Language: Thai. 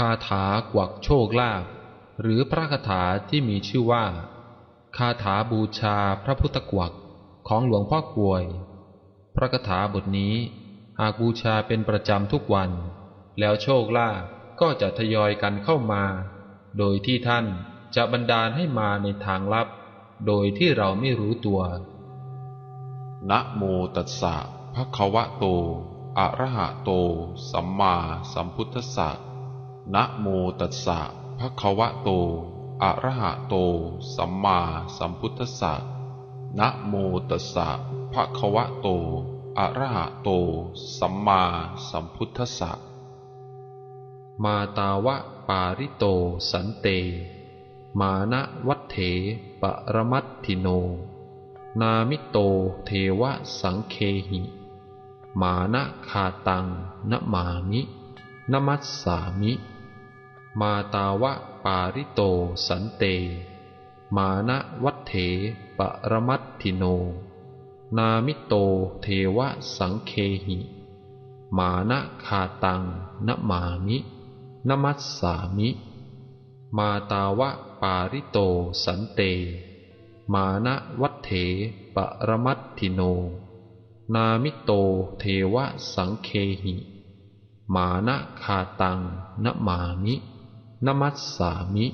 คาถากวักโชคลาภหรือพระคาถาที่มีชื่อว่า คาถาบูชาพระพุทธกวักของหลวงพ่อกลวย พระคาถาบทนี้ หากบูชาเป็นประจำทุกวัน แล้วโชคลาภก็จะทยอยกันเข้ามา โดยที่ท่านจะบันดาลให้มาในทางลับ โดยที่เราไม่รู้ตัวนะโมตัสสะภะคะวะโต อะระหะโต สัมมาสัมพุทธัสสะ นะโมตัสสะภะคะวะโต อะระหะโต สัมมาสัมพุทธัสสะนะโมตัสสะภะคะวะโต อะระหะโต สัมมาสัมพุทธัสสะ มาตาวะปาริโตสันเต มานะวัฏเถปรมัตถิโน นามิโตเทวะสังเคหิ มานะคาตังนะมามินมัสสามิ มาตาวะปาริโตสันเต มานะวัฏเถปรมัตถิโน นามิโตเทวะสังเคหิ มานะคาตังนมามินมัสสามิ มาตาวะปาริโตสันเต มานะวัฏเถปรมัตถิโน นามิโตเทวะสังเคหิ มานะคาตังนมามิ นมัสสามิ